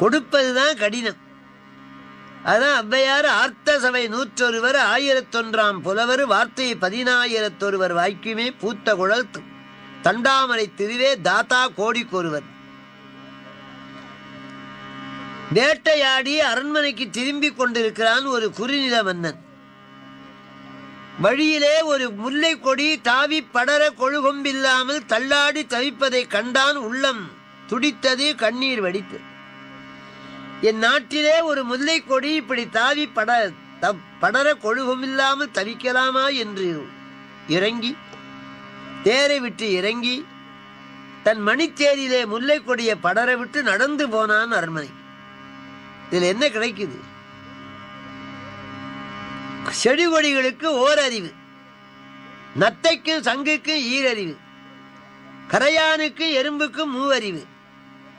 கொடுப்பது தான் கடினம். அதான் ஔவையார் ஆர்த்த சபை நூற்றொருவர் ஆயிரத்தொன்றாம் புலவர் வார்த்தை பதினாயிரத்தொருவர் வாய்க்குமே பூத்த குழல் தண்டாமரை திருவே தாத்தா கோடிக்கொருவர் வேட்டையாடி அரண்மனைக்கு திரும்பி கொண்டிருக்கிறான் ஒரு குறுநில மன்னன். வழியிலே ஒரு முல்லை கொடி தாவி படர கொழுகொம்பில்லாமல் தள்ளாடி தவிப்பதை கண்டான் உள்ளம். துடித்தது கண்ணீர் வடித்து. என் நாட்டிலே ஒரு முல்லை கொடி இப்படி தாவி பட த- படர கொழுகமில்லாமல் தவிக்கலாமா என்று இறங்கி தேரை விட்டு இறங்கி தன் மணித்தேரியிலே முல்லை கொடியை படர விட்டு நடந்து போனான் அரண்மனை. இதில் என்ன கிடைக்குது? செடி கொடிகளுக்கு ஓரறிவு நத்தைக்கும் சங்குக்கும் ஈரறிவு கரையானுக்கு எறும்புக்கும் மூவறிவு.